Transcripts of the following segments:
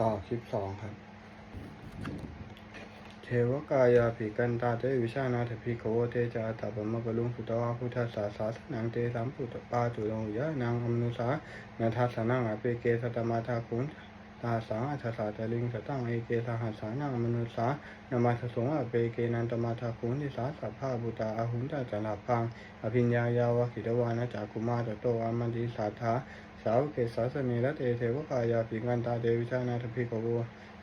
ต่อคลิปสองครับ เทวกายาภิกันตาเตวิชานาถภิโวเตจาตาปมะกะลุงสุตวาพุทธัสสะสาสนังเตสัมปุตตปาตุโลยะนางอมนุสานาทัสนังอเปเกสตมาทาคุนตาสังอัฏฐสาตลิงสตังเอเกสหัสสานังมนุสานามาสสงอเปเกนันตมาทาคุนทิสาสัพพาบุตาอาหุนตาจนาพังอภิญญายาวะกิตวานะจากกุมารโตอามันติสาธา สาวเกสาสเนรเตเทวกายาภิกันตาเตวิชานาถภิกขโว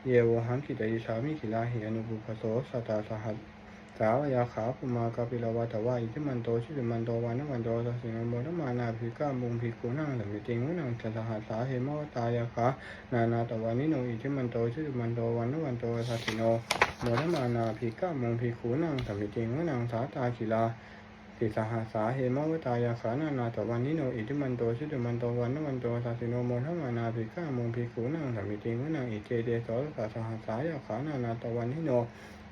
เยวหังกิตยิสามิกิลาหิอนุบุพโสสตาสหัสสาวยาขาปุมากาปิลวัตวาอิทิมันโตชิริมันโตวานวันโตสัสินโมนมานาภิกามุงภิกุนังสมิติงวนังสสหัสสาเหมวตายาขานานาตวานิโนอิทิมันโตชิริมันโตวันวันโตสัสิโนโมนมานาภิกามุงภิกุนังสมิติงวนังสาตากิลา ติสหัสสาเหมวตายาขานานาตวันนิโนอิทิมันโตชิริมันโตวันนวันโตสัสิโนโมทมานาภิกามุงภิกุนังสมิติงวนังอิเจเดโสสสหัสสายาขานานาตวันนิโน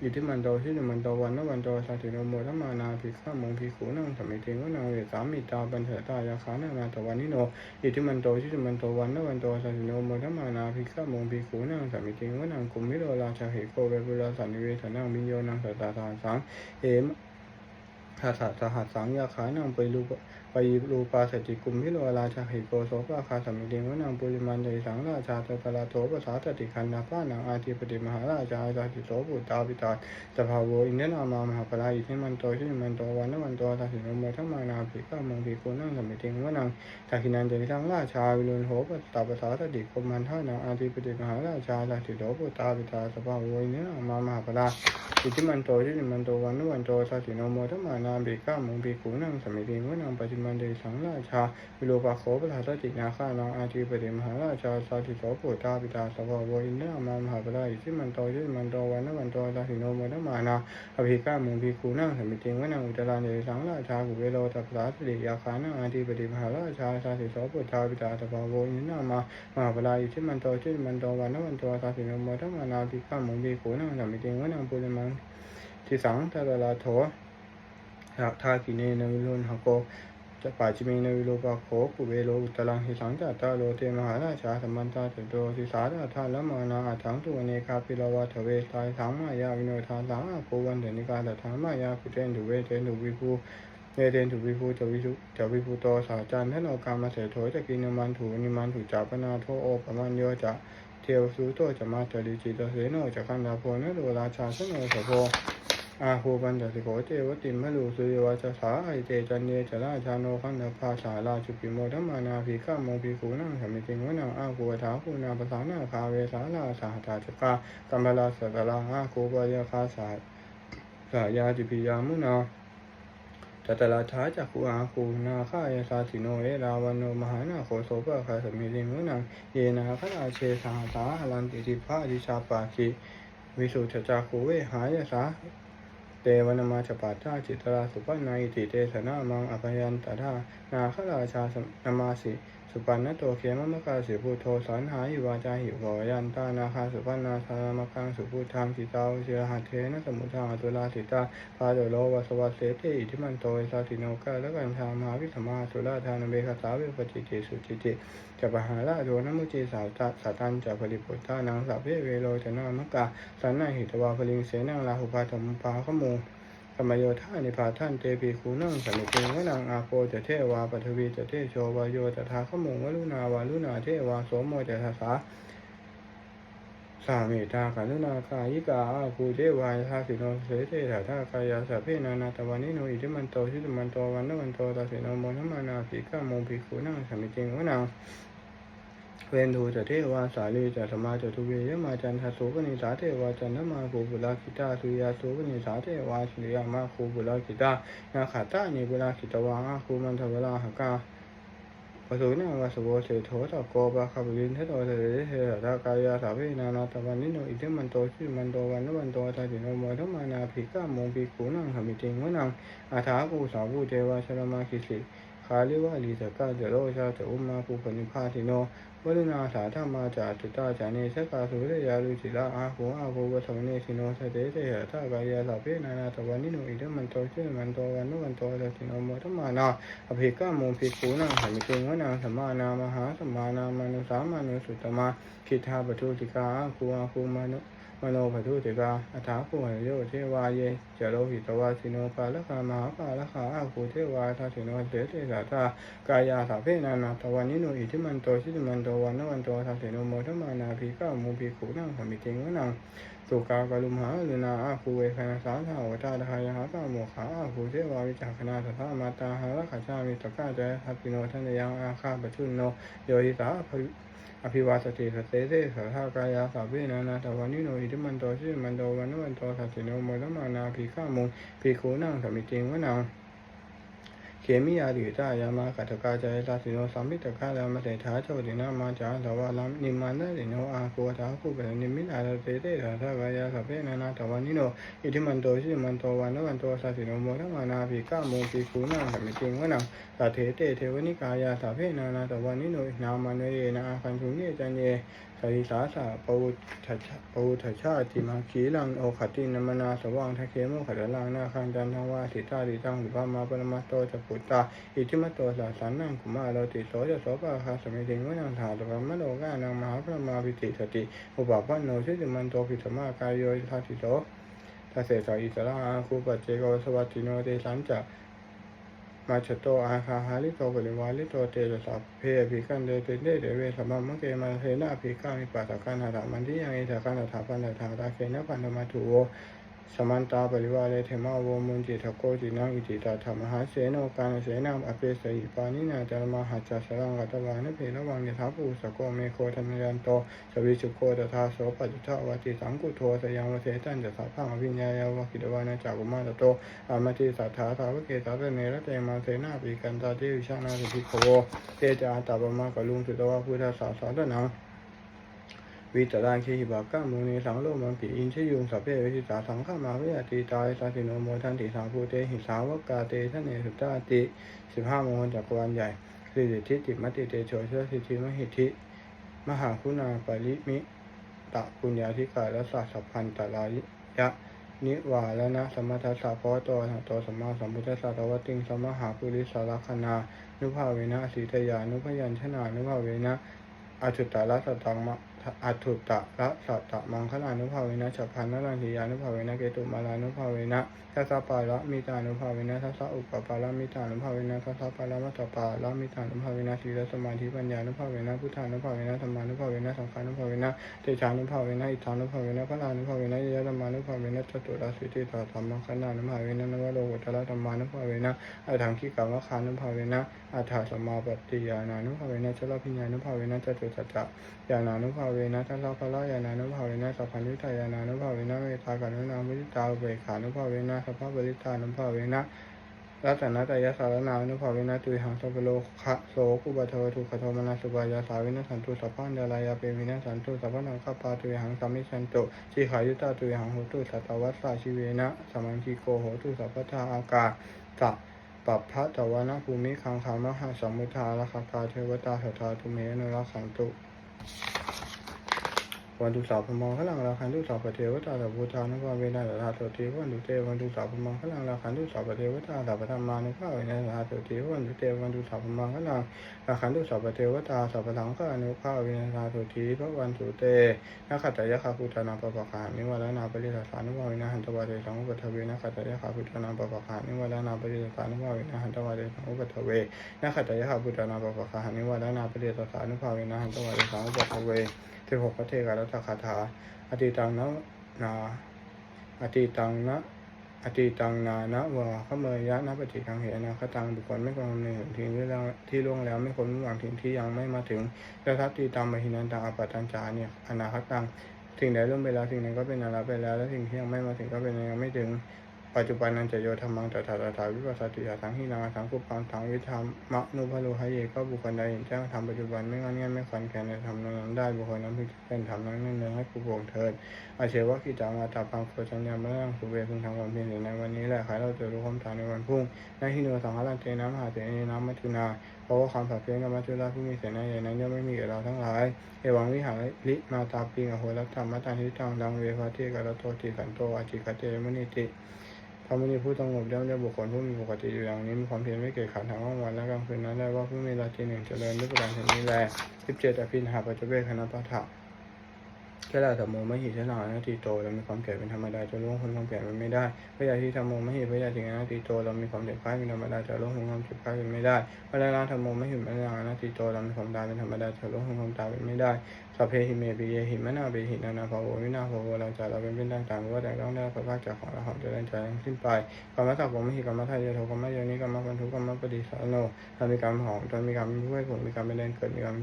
อิทิมันโตชิริมันโตวันนวันโตสัสิโนโมทมานาภิกามุงภิกุนังสมิติงวนังเวสามิตาปัญเถตายาขานานาตวันนิโนอิทิมันโตชิริมันโตวันนวันโตสัสิโนโมทมานาภิกามุงภิกุนังสมิติงวนังกุมมิโรราชาเหโกเวบุราสันนิเวสนังมิโยนังสัตตาทานสังเอม ถัสสะสหัสสังยาขายนังไปรูป ไปรูปาสติกุมพิโรราชาหิโกโสปะคาสมิเดงวนังปุริมันเดสังราชาตตระโถปสาตติคันนาภานังอาทิปติมหาราชาอาจาติโสปุตตาปิตาสภาโวอินเนนามามหาปลาอิทิมันโตชิมันโตวันนวันโตทัสสิโนโมทัมมานาภิกามังภิโกนังสมิเดงวนังทักินันเดสังราชาวิรุณโหปตาปสาตติกุมันท่านังอาทิปติมหาราชาอาจาติโสปุตตาปิตาสภาโวอินเนนามามหาปลาอิติมันโตชิมันโตวันนุวันโตสัสสิโนโมทัมมานาเบกามุงเบกูนังสมิติวนังปฏิมันเดสังราชาวิโลปะโขปะทาสตินาคานังอาทิปติมหาราชาสัสสิโสปุตตาปิตาสภาวอินทรามามหาปลาอิติมันโตชิริมันโตวันนุวันโตสัสสิโนมทัมมานาอภิกามุงเบกูนังสมิติงวนังอุตราเดสังราชากุเวโลตัสสะสติยาคานังอาทิปติมหาราชาสัสสิโสปุตตาปิตาสภาวอินทรามามหาปลาอิติมันโตชิริมันโตวันนุวันโตสัสสิโนมทัมมานาอภิกามุงเบกูนังสมิติงวนังปุริมันทิสังตะลาโถหะทากิเนนวิรุณหโก จะปาจิเมนวิโลปะโขปุเวโลอุตลังหิสังจัตตาโลเทมหาราชาสัมมันตาเตโตทิสาราธาละมานาอัถังตุเนคาปิลวะทเวทายสังมายาวิโนทาสังอาโกวันเดนิกาตถามายาคุเตนถุเวเตนถุวิภูเวเตนถุวิภูจวิชุจวิภูโตสาจันทโนกามาเสโถจะกินมันถูนิมันถูจาปนาโทโอปมันโยจะเทวสุโตจะมาตริจิตเสโนจะขันดาโพนโรราชาสโนสโพ อาภูปันตสิโกเจวติมมะลูสุยวาจสาไอเจจันเนจะราชาโนขันดาภาสาราชุปิโมธมานาภิกามงภิกูนังสมิติงวนังอาภูถาภูนาภาษานาคาเวสาลาสาหตาจกากัมบลาสัตลาอาโกปยาคาสาสายาจิปิยามุนาจัตตราชาจักขุอาคูนาคายสาสิโนเอราวันโนมหานาโคโสปะคาสมิริงวนังเยนาคนาเชสหสาหลันติทิภาดิชาปาคิวิสุทธจักขุเวหายสา เตวนามาฉปาตาจิตราสุปนนาอิติเตสนามังอภยันตถานาคราชาสนามาสิ สุปันนโตเขียมมะกาสิพุทโธสันหาหิวาจาหิวยันตานาคาสุปันนาสารมกังสุพุทธังสิตาวเชหัเทนะสมุทาตุลาสิตาพาโดโลวัสวัสเสติอิทิมันโตสาติโนกาและกันชามหาวิสมาสุราธานเบคาสาเวปจิติสุจิติจะปหาราโดนมุจิสาวตาสาตันจะผลิปุตตานังสัพเพเวโรจนามะกาสันนาหิตวาพลิงเสนังลาหุปาธมปาขโม ธรรมโยธานิพาท่านเตปีคูนั่งสมิติงวนังอาโปจะเทวาปทวีจะเทโชวาโยจตถาขโมงวลุนาวาลุนาเทวาโสโมจะทัสาสามีตากรุณาคายิกาอาภูเทวายทาสิโนเสเตถาทากายาสัพเพนานาตวันนิโนอิทิมันโตชิตมันโตวันนวันโตตาสิโนโมทัมานาภิกขโมภิกขุนังสมิจิงวนัง เวนทูจะเทวาสาลีจะสมาจะทุเวยมาจันทสุปนิสาเทวาจันทมาภูบุลาคิตาสุยาสุปนิสาเทวาสุริยามาภูบุลาคิตานาขาตานิบุลาคิตวาอาคูมันทวลาหกาปสุนังวาสโวเสโถตโกปะคาบลินเทโตเตเรเทระกายาสาเวนานาตวันนิโนอิเทมันโตชิมันโตวันนวันโตตาติโนโมทัมมานาภิกามงภิกูนังหมิติงวนังอาถาภูสาภูเทวาชรมาคิสิคาลิวาลีตกาเจโรชาจะอุมมาภูปนิพาติโน ဝလနာသာဓမ္မာသာတုတဇာနေသက္ကာသုရေရာလူတိလာအာဟုအဘောဝသံနေစိနောသတေတေယသကာယသပေနာနာတဝနိနုဣဒမတောချေမန္တောဝနုဝန္တောသတိနောမောဓမ္မာနာအဖေကမုံဖေကိုနာဟမိတေဝနာသမနာမဟာသမာနာမနုသာမနုသုတမခိထာပတုတိကာကိုအဟုမနု มุภิกขุนังสมิติงวนังสมานามหาสมานามานุสามานุสุตมาคิทาปทุติกาอาคูอาคูมานุมโนปทุติกาอัฏฐาภูหโยเทวาเยจโรหิตวาสิโนปาลคามหาปาลคาอาภูเทวาทัสิโนเสเตสาตากายาสาเพนานาตวันนิโนอิทิมันโตชิติมันโตวันนวันโตทัสิโนโมทมานาภิกามุภิกขุนังสมิติงวนังสุกากลุมหาลุนาอาภูเวคณาสาธาวตาทายหาปาโมขาอาภูเทวาวิจักขณาสัทธามาตาหาลขชามิตกาเจทัพพิโนทันยังอาคาปชุนโนโยหิสาภ อภิวาสติสเตเตสทากายาสาเวนานาตวันนิโนอิทิมันโตชิมันโตวันนวันโตสัตสิโนโมตมานาภิกขามุงภิกขุนังสมิติงวนัง เขมิยาดิตายามากัตถกาจายตัสสิโนสัมมิตกาลามเสถาโชตินามาจาสวาลามนิมันะสิโนอาโกทาคุเปนิมินาเตเตสทากายาสาเวนานาตวันนิโนอิทิมันโตชิมันโตวันนวันโตสัสิโนโมตมานาภิกขามุงภิกขุนังสมิติงวนังสัทเถเตเทวนิกายาสาเพนานาตวันนิโนนามันเวเยนาอาคันทุเนจันเย ริสาสะปูทัชปูทัชาติมาขีลังโอขตินมนาสว่างทะเคโมขัดลังนาคันจันทวาสิตาดิตังหรือว่ามาปรมาโตจะปุตตาอิทิมโตสาสันนังกุมาโลติโสจะโสปะคาสมิติงวนังถาตปะมโลกานังมหาพรมาวิติสติอุปปันโนชิติมันโตพิสมากายโยทัติโสทัสเสสอิสระอาคูปัจเจโกสวัตติโนเตสันจะ มาชโตอาคาหาลิโตปริวาลิโตเตระสัพเพภิกันเดเตเดเดเวสัมมังมะเกมาเทนาภิกขามิปัสสะกันหาถามันที่ยังอิสะกันหาถาปันหาถาเคนะปันธรรมถุโว สมันตาปริวาเลเทมาโวมุนจิตโกจินังอิจิตาธรรมหาเสโนกานเสนามอเปสหิปานินาจารมหัจจสรังกัตวานะเพระวังยถาภูสโกเมโคธนยันโตสวิสุโคตถาโสปัจจุทวติสังกุโทสยังวเสตันจะสัพพังอภิญญายาวกิตวานะจากุมาตโตอามติสัทธาสาวเกตาเนระเตมาเสนาปีกันตาเทวิชานาสิโคเตจาตาปมากลุงสุตวะพุทธศาสนา วิตรังคีหิบากามุนีสังโลมังปีอินชยุงสัพเพวิชิตาสังฆมาวิยติตายสัสิโนโมทันติสังภูเตหิสาวกาเตทะเนสุตตาติสิบห้าโมงจักรวาลใหญ่สิริทิติมติเตโชเชสิทธิมหิทธิมหาคุณาปริมิตะปุญญาธิกาและสัสสพันตลายยะนิวาและนะสมทัสสะพราะตัวหะตัวสมมาสัมพุทธัสสะตวติงสมหาปุริสารคณานุภาเวนะสีตยานุพยัญชนะนุภาเวนะอจุตตะละสัตตังมะ อัจฉุตะละสัตตะมังคลานุภาเวนะฉัพพันนรันทิยานุภาเวนะเกตุมาลานุภาเวนะทัสสะปาละมิตานุภาเวนะทัสสะอุปปาละมิตานุภาเวนะทัสสะปาละมัตตปาละมิตานุภาเวนะสีลสมาธิปัญญานุภาเวนะพุทธานุภาเวนะธรรมานุภาเวนะสังฆานุภาเวนะเตชานุภาเวนะอิทานุภาเวนะพระลานุภาเวนะยะธรรมานุภาเวนะจตุราสิทธิตธรรมขันนานุภาเวนะนวโรกุตระธรรมานุภาเวนะอัฏฐังคิกามะคานุภาเวนะ อัฏฐาสมาปฏิยานานุภาเวนะชลพิญญานุภาเวนะจตุสัจจะยานานุภาเวนะทัสสะพละยานานุภาเวนะสัพพัญญุตายานานุภาเวนะเมตตากรุณามิตาเบกขานุภาเวนะสัพพะบริตานุภาเวนะรัตนตยสารนานุภาเวนะตุยหังสัพโลคะโสกุบะเทวทุขโทมนาสุบายาสาวินะสันตุสัพพันเดลายาเปวินะสันตุสัพพนังคปาตุยหังสัมมิชันตุชีขายุตาตุยหังโหตุสัตวัสสาชิเวนะสมังคีโกโหตุสัพพทาอากาสะ ปัปพระตวนาภูมิคังคามหาสมุทาราคากาเทวตาสทธาตุเมนุรักขันตุ วันตุสาวพมองขลังราคันตุสาวปเทวตาสัพพุทธานุภาเวนะสัทธาโสติวันตุเตวันตุสาวพมองขลังราคันตุสาวปเทวตาสัพพธรรมานุภาเวนะสัทธาโสติวันตุเตวันตุสาวพมองขลังราคันตุสาวปเทวตาสัพพสังฆานุภาเวนะสัทธาโสติพระวันตุเตนะขัตยะคาพุทธานาปปะคานิวรณาปริสัสานุภาเวนะหันตวาเตสังอุปทเวนะขัตยะคาพุทธานาปปะคานิวรณาปริสัสานุภาเวนะหันตวาเตสังอุปทเวนะขัตยะคาพุทธานาปปะคานิวรณาปริสัสานุภาเวนะหันตวาเตสังอุปทเว สิบหกพระเทกาลัตคาถา อติตังนะนา อติตังนะอติตังนานะวะขเมยยะนะปฏิทังเหนะคตังบุคคลไม่ควรดำนินถึงที่ล่วงที่ล่วงแล้วไม่ควรมุ่งหวังถึงที่ยังไม่มาถึงแล้วทัตติตามมหินันตังอปัตตัญจาเนี่ยอนาคตังสิ่งใดล่วงไปแล้วสิ่งนั้นก็เป็นอนาคตไปแล้ว และสิ่งที่ยังไม่มาถึงก็เป็นยังไม่ถึง ปัจจุบันนันจะโยธรรมังตถาตถาวิปัสสติยาสังหินาสังคุปังสังวิธรรมมะนุพะโลหะเยก็บุคคลใดเห็นแจ้งธรรมปัจจุบันไม่งอนเงียนไม่ขันแข็งในธรรมนั้นได้บุคคลนั้นพึงเป็นธรรมนั้นนั่นเองให้ผู้โปร่งเถิดอาเชวะกิจามาตาพังโคจัญญามาลังสุเวพึงทำความเพียรในวันนี้แหละใครเราจะรู้ความตายในวันพรุ่งในที่โนสังฆลันเตน้ำหาเตนน้ำมัจจุนาเพราะว่าความสัตย์เพียงกับมัจจุราผู้มีเสนาใหญ่นั้นย่อมไม่มีเราทั้งหลายเอวังวิหารลิมาตาปิงอโหรัตธรรมตันทิตังดังเวภาเทกรโตติสันโตอาจิกเตมนิติ ธรรมนิผู้ตองงบย่อมได้บุคคลผู้มีปกติอยู่อย่างนี้มีความเพียรไม่เกิดขันทั้งวันวันและกลางคืนนั้นได้ว่าผู้มีราตรีหนึ่งเจริญด้วยประการชนี้แลสิบเจ็ดอภินหาปัจจเวคณะปะทะแค่ละธรรมโมมหิชนานาติโตเรามีความแก่เป็นธรรมดาจะล่วงพ้นความแก่เป็นไม่ได้พระยาที่ธรรมโมมหิพระยาถึงอนาติโตเรามีความเจ็บไข้เป็นธรรมดาจะล่วงพ้นความเจ็บไข้เป็นไม่ได้พระนาธรรมโมไม่หิพระยานาติโตเรามีความตายเป็นธรรมดาจะล่วงพ้นความตายเป็นไม่ได้ สัพเพหิเมปิเยหิมนาเปหินานาภาววินาภาวเราจะเราเป็นเป็นต่างๆว่าแต่ต้องได้พระภาคจากของเราหอมจะได้ใจขึ้นไปกรรมสัพผมิหิกรรมทายโทกรรมโยนิกรรมบรรทุกกรรมปฏิสานโนทำมีกรรมหอมจนมีกรรมเป็นผู้ให้ผลมีกรรมเป็นแดนเกิดมีกรรม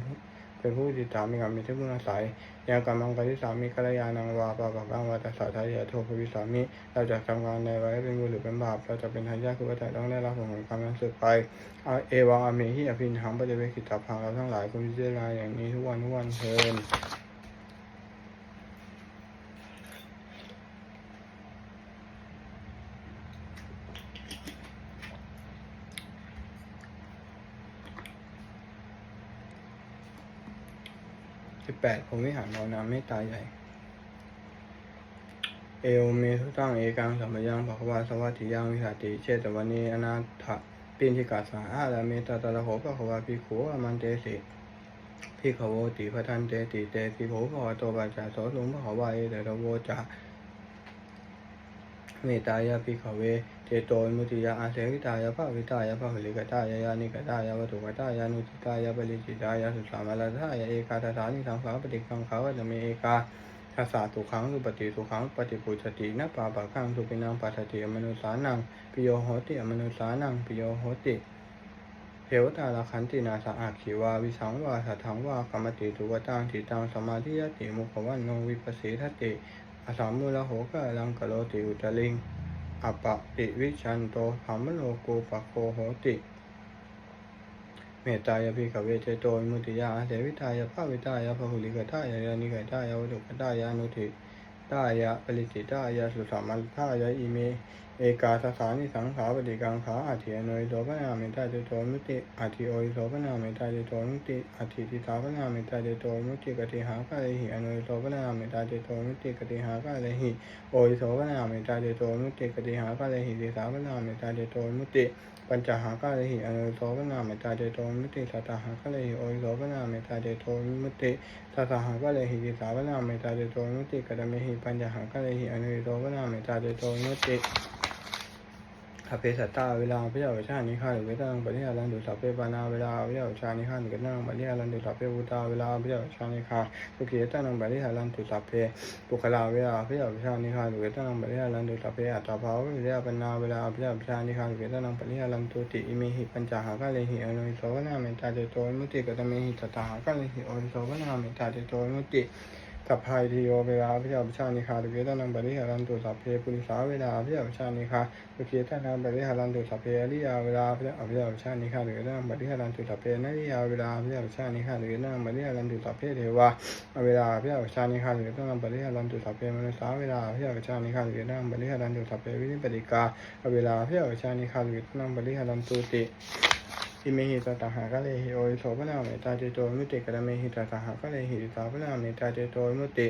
เป็นผู้ติดตามีกรรมเป็นที่พึ่งอาศัยยากรรมังปฏิสามีกัลยาณังวาปะปะบังวาตสาทายาโทภวิสามีเราจะทำงานในไว้เป็นบุญหรือเป็นบาปเราจะเป็นทายาทคือว่าแต่ต้องได้รับผลของกรรมนั้นสืบไปเอวังอเมหิอภินหังปัจเจเวกิตาพังเราทั้งหลายคุณพิจารณาอย่างนี้ทุกวันทุกวันเทิน แปดผมวิหารภาวนาเมตตาใหญ่ เอวเมทุตังเอกังสัมปยังภควาสวัสดิยังวิหาติเชตวันนีอนาถะปินทิกาสาอาลาเมตตาตะลโหภควาภิกขุอมันเตสิพิขโวติพระทันเตติเตปิโภภวโตปัจจาโสลุงภควาเอเตระโวจา เมตายาภิกขเวเจโตมุติยาอาเสวิตายาภวิตายาภหุลิกตายายานิกตายาวัตุกตายานุติตายาปริจิตายาสุสามาลาทายาเอกาตถานิสังขารปฏิกังขาวจเมเอกาทัสสะตุขังสุปฏิตุขังปฏิปุจตินะปาปะขังสุปินังปัสสติอมนุสานังปิโยโหติอมนุสานังปิโยโหติเทวตาละขันตินาสะอาขีวาวิสังวาสัทธังวากรรมติตุวตังติตังสมาธิยติมุขวันโนวิปัสสิทติ อสามุลโหกะลังกโลติอุตลิงอปะติวิชันโตธรรมโลโกปะโคโหติ เมตตายาภิกขเวเจโตมุติยาเสวิตายาภาวิตายาภหุลิกตายายานิกตายาวุตุกตายานุติ ตายาปริจิตายาสุสามัลทายาอิเม เอกาสสานิสังขาปฏิกังขาอาทิอโนยโสปนาเมตตาเจโตมุติอาทิโอยโสปนาเมตตาเจโตมุติอาทิติสาปนาเมตตาเจโตมุติกติหากะเลหิอโนยโสปนาเมตตาเจโตมุติกติหากะเลหิโอยโสปนาเมตตาเจโตมุติกติหากะเลหิติสาปนาเมตตาเจโตมุติ ปัญจหากาเลหิอนุโสปนาเมตตาเจโตมุติสัตตหากาเลหิโอยโสปนาเมตตาเจโตมุติสัตตหากาเลหิติสาปนาเมตตาเจโตมุติกตเมหิปัญจหากาเลหิอนุโสปนาเมตตาเจโตมุติ อภิสัตตาเวลาพระเจ้าชาตินิฆาหรือเวทังปฏิหารันตุสัพเพปานาเวลาพระเจ้าชาตินิฆาหรือเวทังปฏิหารันตุสัพเพบุตาเวลาพระเจ้าชาตินิฆาสุขียตังปฏิหารันตุสัพเพปุคลาเวลาพระเจ้าชาตินิฆาหรือเวทังปฏิหารันตุสัพเพอัตตาภาวะวิเดปนาเวลาพระเจ้าชาตินิฆาหรือเวทังปฏิหารันตุติอิมิหิปัญจหากะเลหิอนุโสวนาเมตตาเจโตมุติกตเมหิตตาหากะเลหิอนุโสวนาเมตตาเจโตมุติ สัพพายติโยเวลาพระเจ้าประชานิคาตุเกตนังปริหารันตุสัพเพปุริสาเวลาพระเจ้าประชานิคาตุเกตนังปริหารันตุสัพเพอริยาเวลาพระเจ้าระเจ้าชานิคาตุเกตนังปริหารันตุสัพเพนริยาเวลาพระเจ้าประชานิคาตุเกตนังปริหารันตุสัพเพเทวาเวลาพระเจ้าประชานิคาตุเกตนังปริหารันตุสัพเพมนุสาเวลาพระเจ้าประชานิคาตุเกตนังปริหารันตุสัพเพวินิปติกาเวลาพระเจ้าประชานิคาตุเกตนังปริหารันตุติ อิเมหิตตาหากะเลหิโอยิโสปนาเมตตาเจโตมุติกะเมหิตตาหากะเลหิสาปนาเมตตาเจโตมุติ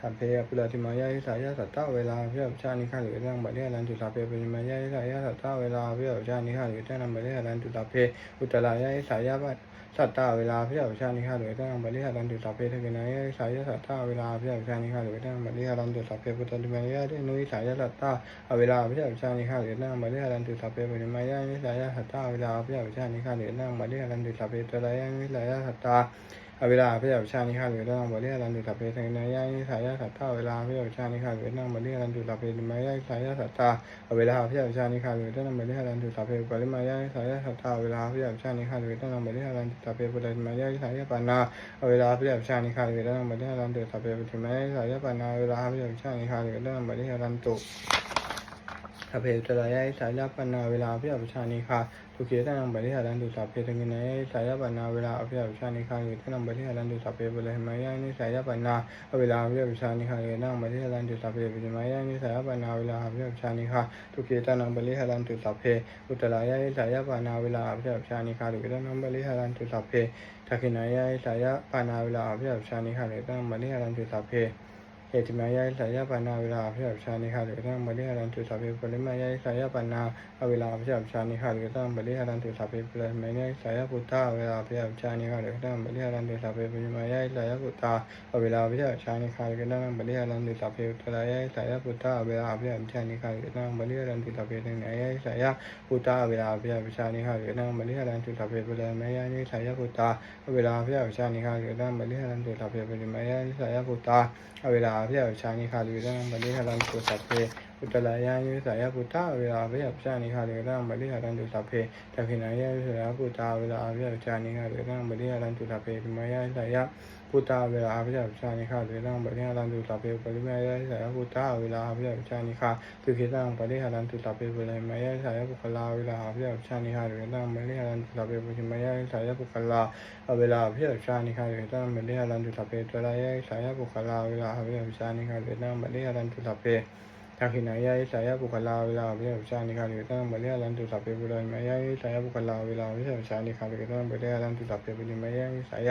ขันเพยปุระธิมายาทิสายาสัตตาเวลาเพื่อชาตินิฆาหรือตั้งบัตรเรียรันตุสาเพปุริมายาทิสายาสัตตาเวลาเพื่อชาตินิฆาหรือตั้งบัตรเรียรันตุสาเพอุตตรายาทิสายาบัต สัตตะเวลาเพื่อชาตินิฆาหรือตั้งบัตรเรียรันตุสัพเพทกินายาทิสายสัตตะเวลาเพื่อชาตินิฆาหรือตั้งบัตรเรียรันตุสัพเพปุตติมายาทินุยสายสัตตะเวลาเพื่อชาตินิฆาหรือตั้งบัตรเรียรันตุสัพเพปุริมายาทิสายสัตตะเวลาเพื่อชาตินิฆาหรือตั้งบัตรเรียรันตุสัพเพตระยาทิสายสัตตะ อเวลาพิจารณานิคาหรือตั้งบริหารันตุสัพเพเทนายานิสายาสัตตาเวลาพิจารณานิคาหรือตั้งบริหารันตุสัพเพติมายานิสายาสัตตาเวลาพิจารณานิคาหรือตั้งบริหารันตุสัพเพปริมายานิสายาสัตตาเวลาพิจารณานิคาหรือตั้งบริหารันตุสัพเพปุริมายานิสายาปานาเวลาพิจารณานิคาหรือตั้งบริหารันตุสัพเพปุริมายานิสายาปานาเวลาพิจารณานิคาหรือตั้งบริหารันตุ สัพเพตระยะสายปันนาเวลาพิจารณานิคาทุเกตังบริหารันตุสัพเพตังกินายสายปันนาเวลาพิจารณานิคาอยู่ตังบริหารันตุสัพเพปุเรมายานิสายปันนาเวลาพิจารณานิคาอยู่ตังบริหารันตุสัพเพปุเรมายานิสายปันนาเวลาพิจารณานิคาทุเกตังบริหารันตุสัพเพอุตระยะสายปันนาเวลาพิจารณานิคาทุเกตังบริหารันตุสัพเพทักินายสายปันนาเวลาพิจารณานิคาอยู่ตังบริหารันตุสัพเพ เอติมายาสายปานาเวลาพิจารณานิคาหรือตั้งบริหารันตุสัพเพปริมายาสายปานาเวลาพิจารณานิคาหรือตั้งบริหารันตุสัพเพปริมายาสายพุทธาเวลาพิจารณานิคาหรือตั้งบริหารันตุสัพเพปริมายาสายพุทธาเวลาพิจารณานิคาหรือตั้งบริหารันตุสัพเพตระยาสายาสายาพุทธาเวลาพิจารณานิคาหรือตั้งบริหารันตุสัพเพปริมายาสายพุทธาเวลาพิจารณานิคาหรือตั้งบริหารันตุสัพเพปริมายาสายพุทธาเวลาพิจารณานิคาหรือตั้งบริหารันตุสัพเพอุตระยานิสายพุทธาเวลา avya chani khali vedanam bali haram ko saphe utalaya yu saya puta avya avya chani khali vedanam bali haram jo saphe taphinaya yu saya puta avya avya chani khali vedanam bali haram jo saphe vimaya saya พุทธาเวลาพิจารณานิคาหรือตั้งบริหารันตุสัพเพปิมายานิสายพุทธาจารณานิคาหรือตั้งบริหารันตุสัพเพปริมายานิสายพุทธาเวลาพิจารณานิคาทุกิตังบริหารันตุสัพเพปริมายานิสายปุคลาเวลาพิจารณานิคาหรือตั้งบริหารันตุสัพเพปริมายานิสายปุคลาเวลาพิจารณานิคาหรือตั้งบริหารันตุสัพเระยะสายปุคลาเวลาจารณานิคาหรือตั้งบริหารันตุสัพเพทักขินายาสายปุคลาเวลาพิจารณานิคาหรือตั้งบริหารันตุสัพเพปุเรมายาสายปุคลาเวลาพิจารณานิคาหรือตั้งบริหารันตุสัพเพปุริมายาสายปุคลาเวลาอภิจารณานิคาหรือตั้งบริหารันตุสัพเพตระยะสายปุคลาเวลาพิจารณานิคาหรือตั้งบริหารันตุสัพเพทักขินายาสายปุคลาเวลาพิจารณานิคาหรือตั้งบริหารันตุสัพเพเนมายาสายปุคลาเวลาพิจารณานิคาหรือตั้งบริหารันตุสัพเพปุริมายาสาย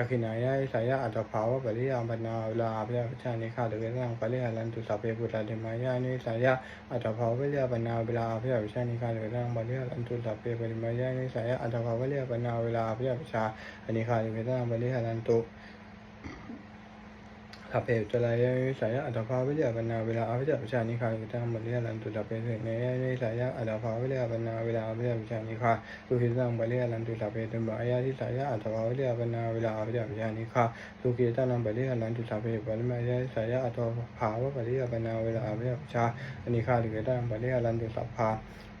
ายอัตภาวิริยปัญนาเวลาอาจากขินตุสัพเพจรายะทิสายะอัตภาวะอัตภาวะบริยปัญนาเวลาอภิยาวิจานิคาดุเวลังบริหารันตุสัพเพทักขินายะอิสายะอัตภาวะบริยาเวลาอภิยาวิจานิคาดุเวลังบริหลันตุสัพเพปุตตะมายานิสายะอัตภาวะปริยปัญนาเวลาอภิยาวิจานิคาดุเวลังปริยาลันตุสัพเพปริมายานิสายะอัตภาวะปริยปัญนาเวลาอภิยาวิจาอันนี้ค่ะอยู่ในตั้งปริหาลันตุ สัพเพจรายะวิสายะอัตภาวิริยปัญนาเวลาอภิจัปชานิคาอยู่ตั้งบริหารันตุสัพเพถึงในยะวิสายะอัตภาวิริยปัญนาเวลาอภิจัปชานิคาสุขิตังบริหารันตุสัพเพตุมบายะทิสายะอัตภาวิริยปัญนาเวลาอภิจัปชานิคาสุขิตังบริหารันตุสัพเพปริมายะทิสายะอัตภาวะบริหาปัญนาเวลาอภิจัปชาอันนี้ค่ะอยู่ในตั้งบริหารันตุสัพพาปุระมายาสายอิจิโยเลาเพื่ออภิยนิคาดุเวตังบริหารันตุสัพพา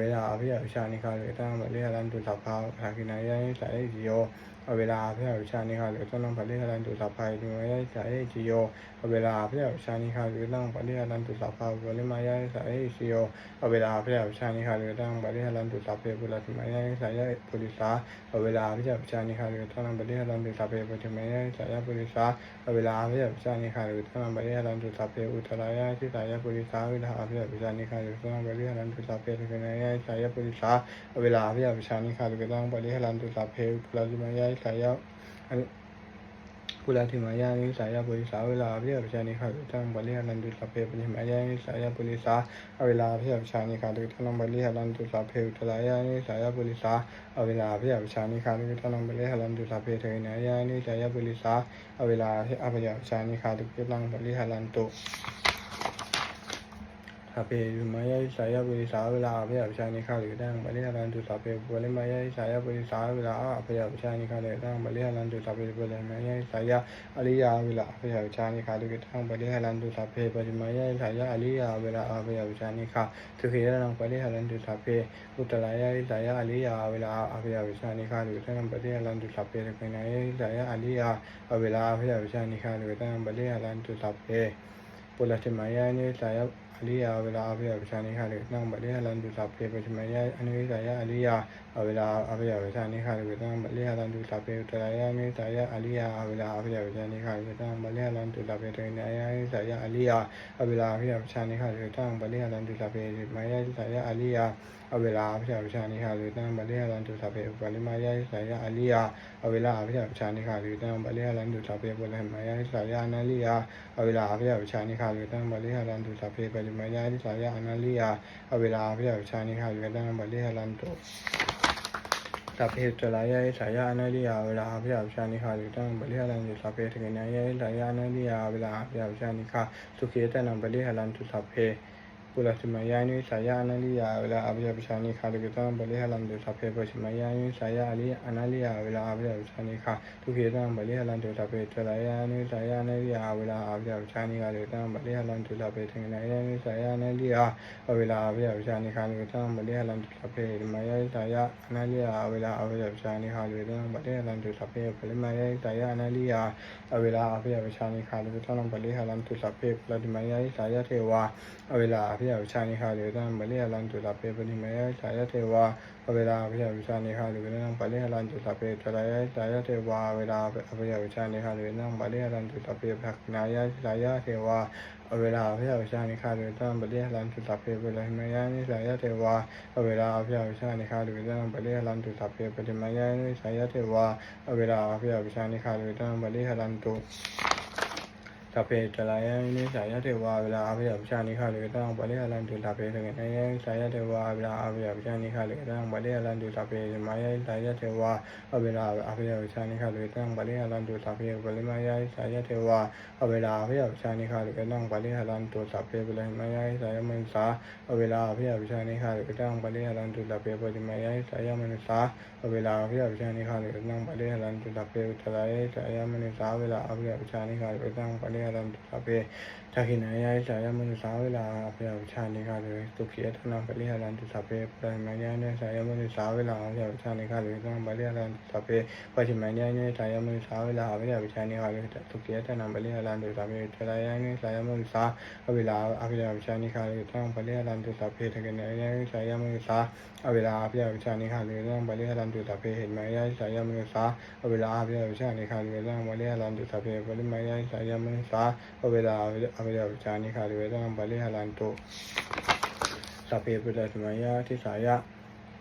ဝဲရာအဖေရရှာနေခါတွေအတမ်းမလေးရမ်းတူလောက်ပါခါကိနာရရင်လာရရော อภิยาวิชาเวตังบริหารันตุสัพพาปุระมายาสายอิจิโยเวลาอภิยาวิชานิคาดุเวตังบริหารันตุสัพพาปัจสายอิจิโยเวลาอภิยาวิชานิคาดุเวตังบริหรันตุสัพพาอุตรายานิสายอิจิโยเวลาอภิยาวิชานิคาหรือตั้งบริหารันตุสัพพาภาคินายนิสัยจิโยเวลาเพื่อวิชานิคาหรือตั้งบริหารันตุสาดูมายะนิสัยจิโยเวลาเพื่อวิชานิคาหรือตั้งบริหารันตุสัพพาบริมายะนิสัยจิโยเวลาเพื่อวิชานิคาหรือตั้งบริหารันตุสัพเพปุริมายะสัยปุริสาเวลาเพื่อวิชานิคาหรือตั้งบริหารันตุสัพเพปุริมายะสัยปุริสาเวลาเพื่อวิชานิคาหรือตั้งบริหารันตุสัพเพอุตรายะทิสายปุริสาเวลาเพื่อวิชานิคาหรือตั้งบริหารันตุสัพเพปุริมายะสัยปุริสาเวลาเพิจารณานิคาตุกตังปริหารันตุสัพเพปุราธิมายาสายะปุราธิมายานิสายะปุริสาเวลาพิจารณานิคาตุกตังปริหารันตุสัพเพปุริมายานิสายะปุริสาเวลาพิจารณานิคาตุกตังปริหารันตุสัพเพอุตรายานิสายะปุริสาเวลาพิจารณานิคาตุกตังปริหารันตุสัพเพเทนายานิสายะปุริสาเวลาพิจารณานิคาตุกตังปริหารันตุ ทสัพเพวิมายะสายะปุริสาเวลาอภิยาวิชานิฆาหรือตั้งบริหารันตุสัพเปุริมายะสายะปุริสาเวลาอภิยาวิชานิฆาหรือตั้งบริหารันตุสัพเปุริมายะสายะอริยาเวลาอภิยาวิชานิฆาหรือตั้งบริหารันตุสัพเปุริมายะสายะอริยาเวลาอภิยาวิชานิฆาทุขียะนังบริหารันตุสัพเพอุตรายะสายะอริยาเวลาอภิยาวิชานิฆาหรือตั้งบริหารันตุสัพเพทุขียะสายะอริยาเวลาอภิยาวิชานิฆาหรือตั้งบริหารันตุสัพเพปุรติมายานิสายะ aliya avila avya avishani hare nang baliya landu sapre pachmaya anivitaya aliya avila avya avishani hare vitang baliya landu sapre utaraya anivitaya aliya avila avya avishani hare vitang baliya landu sapre trinaya anivitaya aliya avila avya avishani hare vitang baliya landu sapre maya avitaya aliya อริยาเวลาอภิยาวิชานิฆาหรือนั่งบัดเรียลันตุสัพเพอุตรายานิสายะอริยาเวลาอภิยาวิชานิฆาหรือนั่งบัดเรียลันตุสัพเพเทนายานิสายะอริยาเวลาอภิยาวิชานิฆาหรือนั่งบัดเรียลันตุสัพเพมายานิสายะอริยาเวลาอภิยาวิชานิฆาหรือนั่งบัดเรียลันตุสัพเพปริมายานิสายะอริยาเวลาอภิยาวิชานิฆาหรือนั่งบัดเรียลันตุสัพเพปุรติมายานิสายะอนาลิยาเวลาอภิยาวิชานิฆาหรือตั้งบริหารันตุสัพเพปริมายาทิสายาอนาลิยาเวลาอภิยาวิชานิฆาหรือตั้งบริหารันตุสัพเพจลายาทิสายาอนาลิยาเวลาอภิยาวิชานิฆาหรือตั้งบริหารันตุสัพเพทกินายาทิสายาอนาลิยาเวลาอภิยาวิชานิฆาสุขีตันังบริหารันตุสัพเพ కులసిమయాని సయానలియా విల అభయ విషాని ఖా దుఃఖితం బలిహలం దుసఫే పసిమయాని సయాలి అనలియా విల అభయ విషాని ఖా దుఃఖితం బలిహలం దుసఫే చలయాని సయానలియా విల అభయ విషాని ఖా దుఃఖితం బలిహలం దుసఫే తింగనయాని సయానలియా విల అభయ విషాని ఖా దుఃఖితం బలిహలం దుసఫే మయాయి సయా అనలియా విల అభయ విషాని ఖా దుఃఖితం బలిహలం దుసఫే పలిమయాయి సయా అనలియా విల అభయ విషాని ఖా దుఃఖితం బలిహలం దుసఫే పలిమయాయి సయా తేవా విల อนาลิยาเวลาอภิยาวิชานิฆาทุขีตันังบริหรันตุสัพเพจลายานิสายาอนาลิยาเวลาอภิยาวิชานิฆาหรือตั้งบริหารันตุสัพเทกินายานิสายาอาลิยาเวลาอภิยาวิชานิฆาหรือตั้งบริหารันตุสัพเมายาสายะอนาลิยาเวลาอภิยาวิชานิฆาหรือตั้งบริหารันตุสัพเพปริมายาสายะอนาลิยาเวลาอภิยาวิชานิฆาหรือตั้งบริหานตุสัพเริมายาสายะเทวาเวลาอภิยาวิชานิฆาหรือตั้งบริหารันตุสัพเพปริมายาสายะเทวาเวลาอภิยาวิชานิฆาหรือตั้งบริหานตุสัพเรายะสายเทวาเวลาอภิยาวิชานิฆารือตั้งบริหารันตุสัพเพภักนายะสายเทวาเวลาอภิยาวิชานิฆาหรือตั้งบริหารันตุสัพเพเวลาหิมายานิสายะเทวาเวลาอภิยาวิชานิฆาหรือตั้งบริหารันตุสัพเพปฏิมายานิสายเทวาเวลาอภิยาวิชานิฆาหรือตั้งบริหารันตุ สัพเพจลายานิสายะเทวาเวลาอาภิยาวิชานิฆาหรือตั้งบริหารันตุสัพเพถึงนายนิสายะเทวาเวลาอาภิยาวิชานิฆาหรือตั้งบริหารันตุสัพเพมายานิสายะเทวาเวลาอาภิยาวิชานิฆาหรือตั้งบริหารันตุสัพเพปริมายานิสายะเทวาเวลาอาภิยาวิชานิฆาหรือตั้งปริหารันตุสัพเพปุเรหิมายาสายมนสาเวลาอาภิยาวิชานิฆาหรือตั้งปริหารันตุสัพเพปริมายาสายมนสาเวลาอภิยาวิชานิฆาหรือตั้งปริหารันตุสัพเพอุตรายสายมนสาเวลาอาภิยาวิชานิฆาหรือตั้งปริหารันตุสัพเพทักขินายาสายมนุสาเวลาอภิยาวิชานิฆาหรือสุขียตนาปริหารันตุสัพเพปุเรหิมายาสายมนุสาเวลาอภิยาวิชานิฆาหรือตั้งปริหารันตุสัพเพปัจฉิมายาสายมนุสาเวลาอภิยาวิชานิฆาหรือสุขียตนาปริหารันตุสัพเพจรายานิสายมุสาเวลาอภิยาวิชานิคาหรือตั้งปริหารันตุสัพเพทกันยานิสายมุสาเวลาอภิยาวิชานิคาหรือตั้งปริหารันตุสัพเพเห็นไหมยาสายมุสาเวลาอภิยาวิชานิคาหรือตั้งปริหารันตุสัพเพปริมายาสายมุสาเวลาอภิยาวิชานิคาหรือตั้งปริหารันโตสัพเพปุตตมายาทิสายะ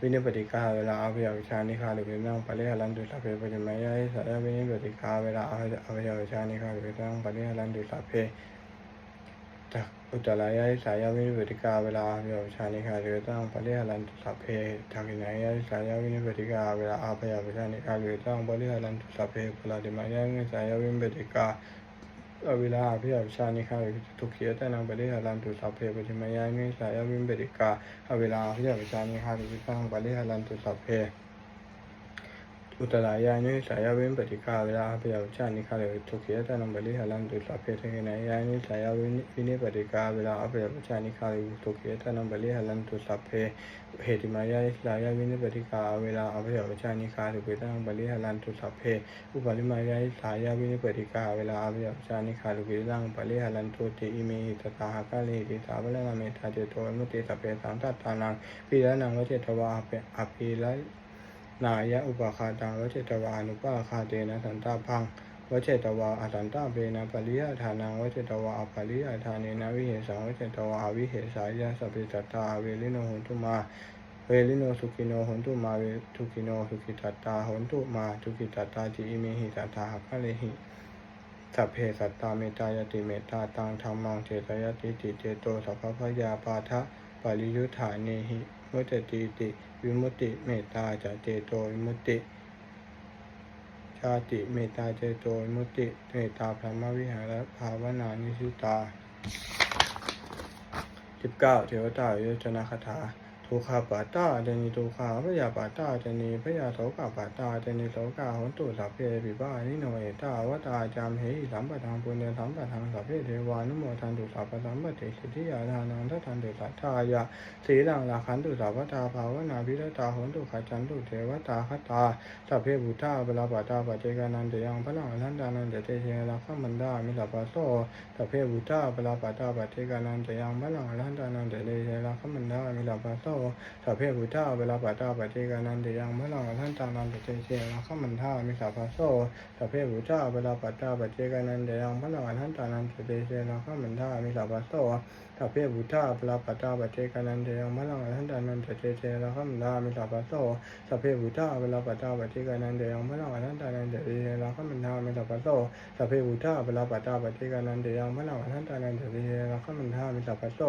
วินิปติกาเวลาอภิยาวิชานิคาหรือเป็นนั่งปริหารันตุสัพเพปฏิมายาสายวินิปติกาเวลาอภิยาวิชานิคาหรือเป็นนั่งปริหารันตุสัพเพจากอุตตรายาสายวินิปติกาเวลาอภิยาวิชานิคาหรือตั้งปริหารันตุสัพเพจากินายาสายวินิปติกาเวลาอภิยาวิชานิคาหรือตั้งปริหารันตุสัพเพปลาติมายาสายวินิปติกา เวลาอภิยาวิชานิคาทุกขียแต่นางปริหารันตุสัพเพปฏิมายานิสายวิมเบติกาเวลาอภิยาวิชานิคาทุกิตังปริหารันตุสัพเพ อุตรายานิสายวิมเบติกาเวลาอภิยาวิชานิฆาเลทุกขียตานังปริหารันตุสัพเพเทนายานิสายาวินิปติกาเวลาอภิยาวิชานิฆาเลทุกขียตานังปริหารันตุสัพเพเหติมายาสายาวินิปติกาเวลาอภิยาวิชานิฆาทุกขียตนังปริหารันตุสัพเพอุปาลิมายาสายาวินิปติกาเวลาอภิยาชานิคาเลุกิรังปะริหารันตุติอิเมหิตตาหากาเลติสาวะนาเมตาเจโตมุติสัพเพสังตัตตานังปิระนังวเจตวาเปอภิไล นายะอุปคาตังวเจตวานุปาคาเตนะสันตาพังวเจตวาอสันตาเปนะปริยฐานังวเจตวาอปริยฐานีนะวิเหสังวเจตวาอวิเหสายะสัพพตัตตาเวลิโนหุนตุมาเวลิโนสุขิโนหนตุมาเวทุกิโนสุขิตัตตาหนตุมาทุกิตัตตาจิอิเมหิตัตตาหะเลหิสัพเพสัตตาเมตายติเมตตาตังธรรมังเจตยติติเจโตสัพพพยาปาทะปริยุทธาเนหิมุตติติ วิมุตติเมตตาจะเจโตวิมุตติ ชาติเมตตาเจโตวิมุตติเมตตาพรหมวิหารภาวนานิสุตาสิบเก้าเทวตาโยชนาคาถา ทุกขาปาตาเจนิทุกขาพยาปาตาเจนิพยาโสกาปาตาเจนิโสกาหนตุสัพเพปิบานิโนเอตาวตาจามเหหิสัมปทังปุญญสัมปทังสัพเพเทวานุโมทันตุสัพพสัมปติสิทธิยาทานังทัตทันตุสัทธายะสีลังลาขันตุสัพพตาภาวนาพิรตาหนตุขจันตุเทวตาคตาสัพเพบุตาเวลาปาตาปัจเจกานันเตยังพลังอนันตานันเตเตเชนะขมันดามิลาปาโซสัพเพบุตาเวลาปาตาปัจเจกานันเตยังพลังอนันตานันเตเตเชนะขมันดามิลาปาโซสัพเพพุทธาเวลาปัตตาปฏิกานันติยังพลังท่านตานันติเตเชนะขมันท่ามิสาภาโซสัพเพพุทธาเวลาปัตตาปฏิกานันติยังพลังท่านตานันติเตเชนะขมันท่ามิสาภาโซ สัพเพพุธาเวลาปตาปฏิกานันติยังพลังท่านตานันติเตเชนะขมันธามิสาภาโซสัพเพพุธาเวลาปตาปฏิกานันติยังพลังท่านตานันติเตเชนะขมันธามิสาภาโซสัพเพพุธาเวลาปตาปฏิกานันติยังพลังท่านตานันติเตเชนะขมันธามิสาภาโซ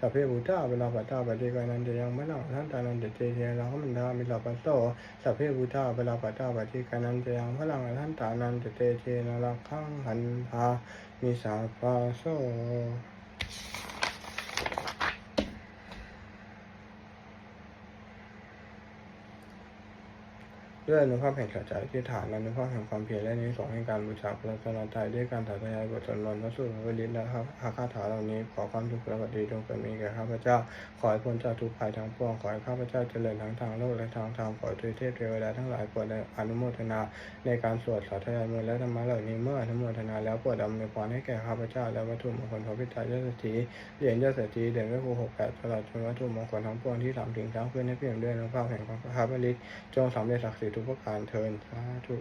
สัพเพบุตตาเวลาปตาปฏิกานันเตยังมะนังทันตานันเตเตเยนะขมันดามิลาปัสโสสัพเพบุตตาเวลาปตาปฏิกานันเตยังพลังทันตานันเตเตเยนะลักขังหันทามิสาปาโซ ด้วยอนุภาพแห่งสัจจะที่ฐานและอนุภาพแห่งความเพียรและนิสงส์แห่งการบูชาพระรัตนตรัยด้วยการถ่ายทายบทสวดมนต์พระสูตรพระลิตนะครับอาคาถาเหล่านี้ขอความสุขและปฏิจงเกิดมีแก่ข้าพเจ้า ขอให้พ้นจากทุกภัยทั้งปวงขอให้ข้าพเจ้าเจริญทั้งทางโลกและทางธรรมขอทุกเทพเทวดาทั้งหลายโปรดอนุโมทนา ในการสวดสาธยายมนต์และธรรมะเหล่านี้เมื่ออนุโมทนาแล้วโปรดอำนวยพรให้แก่ข้าพเจ้าและวัตถุมงคลพระพิตายาสถีเหรียญยาสถีเหรียญพระครูหกแปดตลอดจนวัตถุมงคลทั้งปวงที่ทำถึงทั้งขึ้นให้เพียงด้วยอนุภาพแห่งพระพระบริตจงสำเร็จศักดิ์สิทธิทุกประการเทินสาธุ